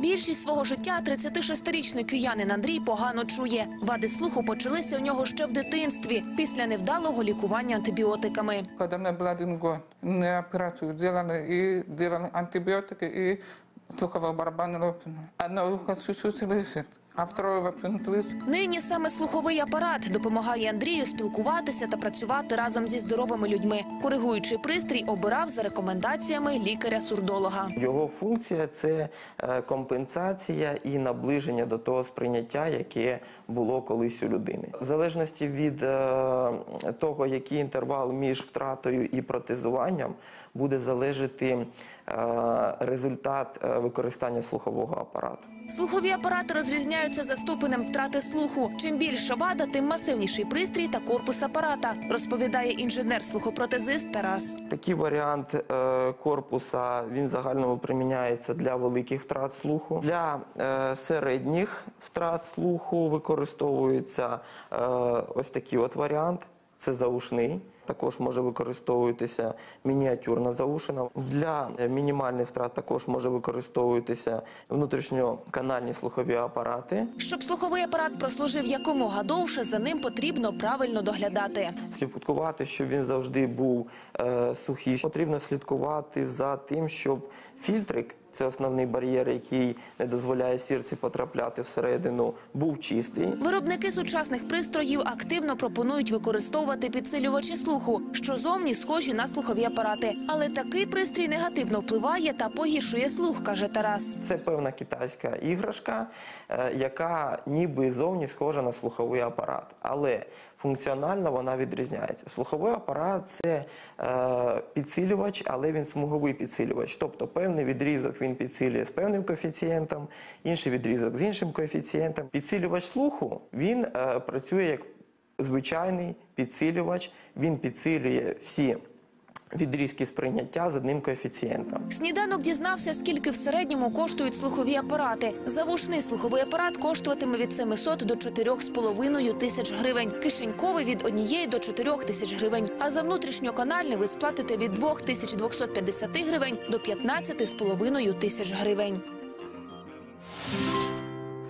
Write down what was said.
Більшість свого життя 36-річний киянин Андрій погано чує. Вади слуху почалися у нього ще в дитинстві після невдалого лікування антибіотиками. Коли у меня был один год, мне операцию делали і делали антибиотики и слуховой барабан. Одно ухо чуть-чуть слышит, а второе вообще не слышит. Нині саме слуховий апарат допомагає Андрію спілкуватися та працювати разом зі здоровими людьми. Коригуючий пристрій обирав за рекомендаціями лікаря-сурдолога. Його функція це е, компенсація і наближення до того сприйняття, яке було колись у людини. В залежності від е, того, який інтервал між втратою і протезуванням, буде залежати результат е, використання слухового апарату. Слухові апарати розрізняються за ступенем втрати слуху. Чим більша вада, тим масивніший пристрій та корпус апарата, розповідає інженер-слухопротезист Тарас. Такий варіант е, корпуса він загальному приміняється для великих втрат слуху. Для е, середніх втрат слуху використовується е, ось такий от варіант. Це заушний. Також може використовуватися мініатюрна заушина. Для е, мінімальних втрат також може використовуватися внутрішньоканальні слухові апарати. Щоб слуховий апарат прослужив якомога довше, за ним потрібно правильно доглядати. слідкувати, щоб він завжди був е, сухий. Потрібно слідкувати за тим, щоб фільтрик, це основний бар'єр, який не дозволяє сірці потрапляти всередину, був чистий. Виробники сучасних пристроїв активно пропонують використовувати підсилювачі слуху, що зовні схожі на слухові апарати. Але такий пристрій негативно впливає та погіршує слух, каже Тарас. Це певна китайська іграшка, е, яка ніби зовні схожа на слуховий апарат, але функціонально вона відрізняється. Слуховий апарат це е, підсилювач, але він смуговий підсилювач. Тобто певний відрізок він підсилює з певним коефіцієнтом, інший відрізок з іншим коефіцієнтом. Підсилювач слуху він е, працює як звичайний підсилювач, він підсилює всі. Відрізки сприйняття з одним коефіцієнтом. Сніданок дізнався, скільки в середньому коштують слухові апарати. Завушний слуховий апарат коштуватиме від 700 до 4,5 тисяч гривень. Кишеньковий від 1 до 4 тисяч гривень. А за внутрішньоканальний ви сплатите від 2250 гривень до 15,5 тисяч гривень.